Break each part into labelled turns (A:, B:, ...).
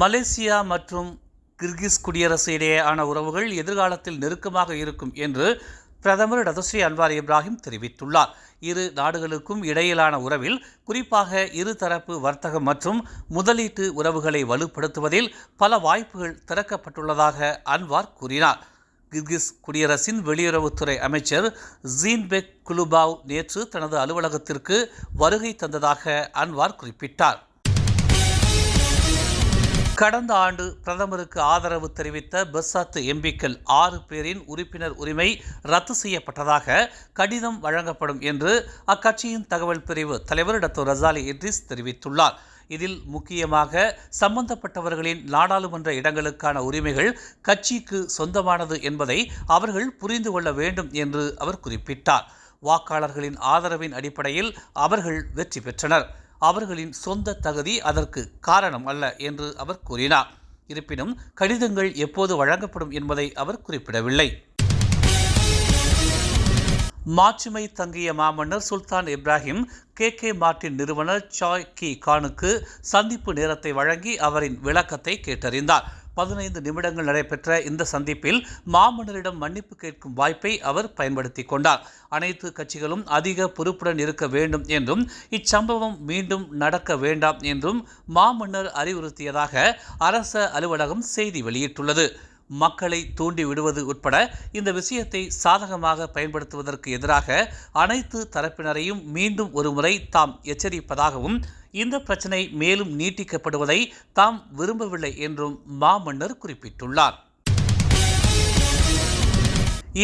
A: Malaysia மற்றும் Kyrgyz குடியரசு இடையேயான உறவுகள் எதிர்காலத்தில் நெருக்கமாக இருக்கும் என்று பிரதமர் டதஸ்ரீ அன்வார் இப்ராஹிம் தெரிவித்துள்ளார். இரு நாடுகளுக்கும் இடையிலான உறவில் குறிப்பாக இருதரப்பு வர்த்தகம் மற்றும் முதலீட்டு உறவுகளை வலுப்படுத்துவதில் பல வாய்ப்புகள் திறக்கப்பட்டுள்ளதாக அன்வார் கூறினார். கிர்கிஸ் குடியரசின் வெளியுறவுத்துறை அமைச்சர் ஜீன்பெக் குலுபாவ் நேற்று தனது அலுவலகத்திற்கு வருகை தந்ததாக அன்வார் குறிப்பிட்டார். கடந்த ஆண்டு பிரதமருக்கு ஆதரவு தெரிவித்த பெர்சாத்து எம்பிக்கள் ஆறு பேரின் உறுப்பினர் உரிமை ரத்து செய்யப்பட்டதாக கடிதம் வழங்கப்படும் என்று அக்கட்சியின் தகவல் பிரிவு தலைவர் டாக்டர் ரசாலி இட்ரிஸ் தெரிவித்துள்ளார். இதில் முக்கியமாக சம்பந்தப்பட்டவர்களின் நாடாளுமன்ற இடங்களுக்கான உரிமைகள் கட்சிக்கு சொந்தமானது என்பதை அவர்கள் புரிந்து கொள்ள வேண்டும் என்று அவர் குறிப்பிட்டார். வாக்காளர்களின் ஆதரவின் அடிப்படையில் அவர்கள் வெற்றி பெற்றனர். அவர்களின் சொந்த தகுதி அதற்கு காரணம் அல்ல என்று அவர் கூறினார். இருப்பினும் கடிதங்கள் எப்போது வழங்கப்படும் என்பதை அவர் குறிப்பிடவில்லை. மாட்சிமை தங்கிய மாமன்னர் சுல்தான் இப்ராஹிம் கே. கே. மார்ட்டின் நிறுவனர் சாய் கி. கானுக்கு சந்திப்பு நேரத்தை வழங்கி அவரின் விளக்கத்தை கேட்டறிந்தார். பதினைந்து நிமிடங்கள் நடைபெற்ற இந்த சந்திப்பில் மாமன்னரிடம் மன்னிப்பு கேட்கும் வாய்ப்பை அவர் பயன்படுத்தி கொண்டார். அனைத்து கட்சிகளும் அதிக பொறுப்புடன் இருக்க வேண்டும் என்றும் இச்சம்பவம் மீண்டும் நடக்க வேண்டாம் என்றும் மாமன்னர் அறிவுறுத்தியதாக அரச அலுவலகம் செய்தி வெளியிட்டுள்ளது. மக்களை தூண்டி விடுவது உட்பட இந்த விஷயத்தை சாதகமாக பயன்படுத்துவதற்கு எதிராக அனைத்து தரப்பினரையும் மீண்டும் ஒருமுறை தாம் எச்சரிப்பதாகவும் இந்த பிரச்சினை மேலும் நீட்டிக்கப்படுவதை தாம் விரும்பவில்லை என்றும் மாமன்னர் குறிப்பிட்டுள்ளார்.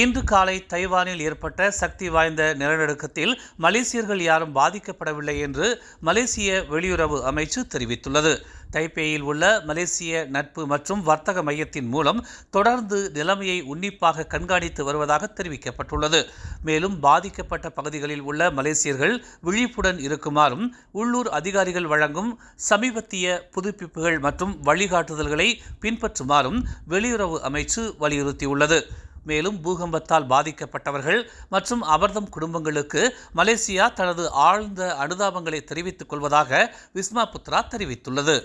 A: இன்று காலை தைவானில் ஏற்பட்ட சக்தி வாய்ந்த நிலநடுக்கத்தில் மலேசியர்கள் யாரும் பாதிக்கப்படவில்லை என்று மலேசிய வெளியுறவு அமைச்சு தெரிவித்துள்ளது. தைப்பேயில் உள்ள மலேசிய நட்பு மற்றும் வர்த்தக மையத்தின் மூலம் தொடர்ந்து நிலைமையை உன்னிப்பாக கண்காணித்து வருவதாக தெரிவிக்கப்பட்டுள்ளது. மேலும் பாதிக்கப்பட்ட பகுதிகளில் உள்ள மலேசியர்கள் விழிப்புடன் இருக்குமாறும் உள்ளூர் அதிகாரிகள் வழங்கும் சமீபத்திய புதுப்பிப்புகள் மற்றும் வழிகாட்டுதல்களை பின்பற்றுமாறும் வெளியுறவு அமைச்சு வலியுறுத்தியுள்ளது. மேலும் பூகம்பத்தால் பாதிக்கப்பட்டவர்கள் மற்றும் அவர்தம் குடும்பங்களுக்கு மலேசியா தனது ஆழ்ந்த அனுதாபங்களை தெரிவித்துக் கொள்வதாக விஸ்மா புத்ரா தெரிவித்துள்ளது.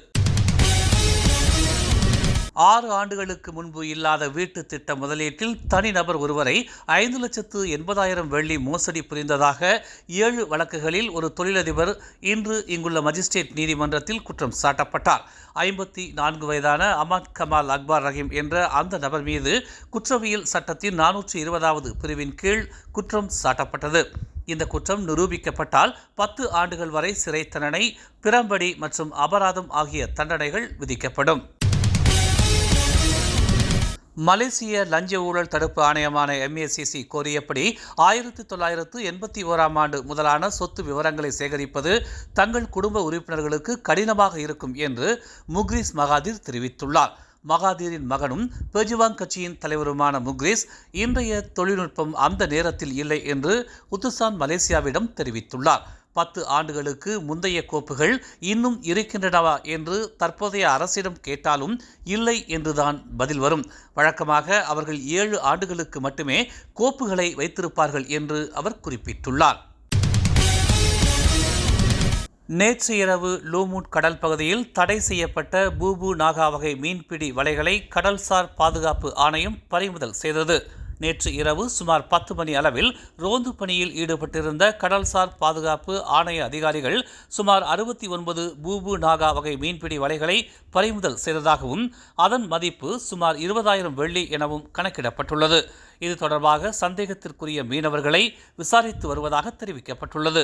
A: ஆறு ஆண்டுகளுக்கு முன்பு இல்லாத வீட்டு திட்ட முதலீட்டில் தனிநபர் ஒருவரை ஐந்து லட்சத்து எண்பதாயிரம் வெள்ளி மோசடி புரிந்ததாக ஏழு வழக்குகளில் ஒரு தொழிலதிபர் இன்று இங்குள்ள மஜிஸ்ட்ரேட் நீதிமன்றத்தில் குற்றம் சாட்டப்பட்டார். ஐம்பத்தி நான்கு வயதான அமத் கமால் அக்பார் ரஹீம் என்ற அந்த நபர் மீது குற்றவியல் சட்டத்தின் நானூற்றி இருபதாவது பிரிவின் கீழ் குற்றம் சாட்டப்பட்டது. இந்த குற்றம் நிரூபிக்கப்பட்டால் பத்து ஆண்டுகள் வரை சிறை தண்டனை பிறம்படி மற்றும் அபராதம் ஆகிய தண்டனைகள் விதிக்கப்படும். மலேசிய லஞ்ச ஊழல் தடுப்பு ஆணையமான எம்ஏசிசி கோரியபடி ஆயிரத்தி தொள்ளாயிரத்து எண்பத்தி ஓராம் ஆண்டு முதலான சொத்து விவரங்களை சேகரிப்பது தங்கள் குடும்ப உறுப்பினர்களுக்கு கடினமாக இருக்கும் என்று முக்ரிஸ் மகாதிர் தெரிவித்துள்ளார். மகாதீரின் மகனும் பெஜுவாங் கட்சியின் தலைவருமான முக்ரிஸ் இன்றைய தொழில்நுட்பம் அந்த நேரத்தில் இல்லை என்று உத்துசான் மலேசியாவிடம் தெரிவித்துள்ளார். பத்து ஆண்டுகளுக்கு முந்தைய கோப்புகள் இன்னும் இருக்கின்றனவா என்று தற்போதைய அரசிடம் கேட்டாலும் இல்லை என்றுதான் பதில் வரும். வழக்கமாக அவர்கள் ஏழு ஆண்டுகளுக்கு மட்டுமே கோப்புகளை வைத்திருப்பார்கள் என்று அவர் குறிப்பிட்டுள்ளார். நேற்று இரவு லூமூட் கடல் பகுதியில் தடை செய்யப்பட்ட பூபு நாகா வகை மீன்பிடி வலைகளை கடல்சார் பாதுகாப்பு ஆணையம் பறிமுதல் செய்தது. நேற்று இரவு சுமார் பத்து மணி அளவில் ரோந்து பணியில் ஈடுபட்டிருந்த கடல்சார் பாதுகாப்பு ஆணைய அதிகாரிகள் சுமார் அறுபத்தி ஒன்பது பூபு நாகா வகை மீன்பிடி வலைகளை பறிமுதல் செய்ததாகவும் அதன் மதிப்பு சுமார் இருபதாயிரம் வெள்ளி எனவும் கணக்கிடப்பட்டுள்ளது. இது தொடர்பாக சந்தேகத்திற்குரிய மீனவர்களை விசாரித்து வருவதாக தெரிவிக்கப்பட்டுள்ளது.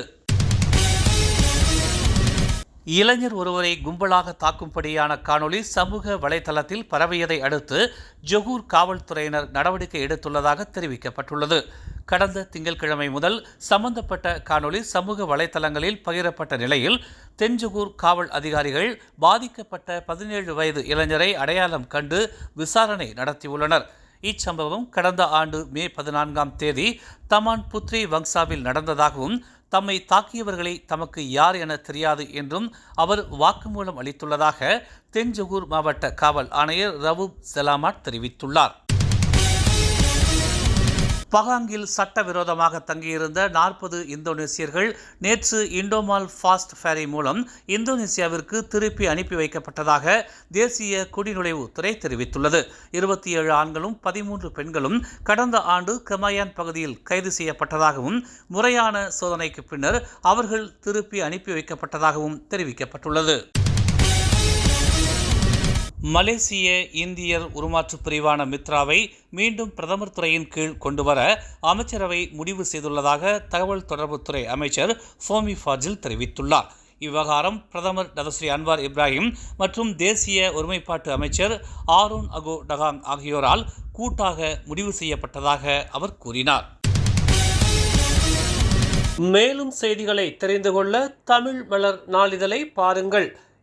A: இளைஞர் ஒருவரை கும்பலாக தாக்கும்படியான காணொளி சமூக வலைதளத்தில் பரவியதை அடுத்து ஜொகூர் காவல்துறையினர் நடவடிக்கை எடுத்துள்ளதாக தெரிவிக்கப்பட்டுள்ளது. கடந்த திங்கட்கிழமை முதல் சம்பந்தப்பட்ட காணொளி சமூக வலைதளங்களில் பகிரப்பட்ட நிலையில் தென்ஜகூர் காவல் அதிகாரிகள் பாதிக்கப்பட்ட பதினேழு வயது இளைஞரை அடையாளம் கண்டு விசாரணை நடத்தியுள்ளனர். இச்சம்பவம் கடந்த ஆண்டு மே பதினான்காம் தேதி தமான் புத்ரி வங்சாவில் நடந்ததாகவும் தம்மை தாக்கியவர்களை தமக்கு யார் என தெரியாது என்றும் அவர் வாக்குமூலம் அளித்துள்ளதாக தென்ஜகூர் மாவட்ட காவல் ஆணையர் ரவூப் செலாமாட் தெரிவித்துள்ளார். பகாங்கில் சட்டவிரோதமாக தங்கியிருந்த நாற்பது இந்தோனேசியர்கள் நேற்று இண்டோமால் ஃபாஸ்ட் ஃபேரி மூலம் இந்தோனேசியாவிற்கு திருப்பி அனுப்பி வைக்கப்பட்டதாக தேசிய குடிநுழைவுத்துறை தெரிவித்துள்ளது. இருபத்தி ஏழு ஆண்களும் பதிமூன்று பெண்களும் கடந்த ஆண்டு கமாயான் பகுதியில் கைது செய்யப்பட்டதாகவும் முறையான சோதனைக்கு பின்னர் அவர்கள் திருப்பி அனுப்பி வைக்கப்பட்டதாகவும் தெரிவிக்கப்பட்டுள்ளது. மலேசிய இந்தியர் உருமாற்று பிரிவான மித்ராவை மீண்டும் பிரதமர் துறையின் கீழ் கொண்டுவர அமைச்சரவை முடிவு செய்துள்ளதாக தகவல் தொடர்புத்துறை அமைச்சர் ஃபோமி ஃபாஜில் தெரிவித்துள்ளார். இவ்விவகாரம் பிரதமர் டதஸ்ரீ அன்வார் இப்ராஹிம் மற்றும் தேசிய ஒருமைப்பாட்டு அமைச்சர் ஆரோன் அகோ டகாங் ஆகியோரால் கூட்டாக முடிவு செய்யப்பட்டதாக அவர் கூறினார். மேலும் செய்திகளை தெரிந்து கொள்ள தமிழ் மலர் நாளிதழை பாருங்கள்.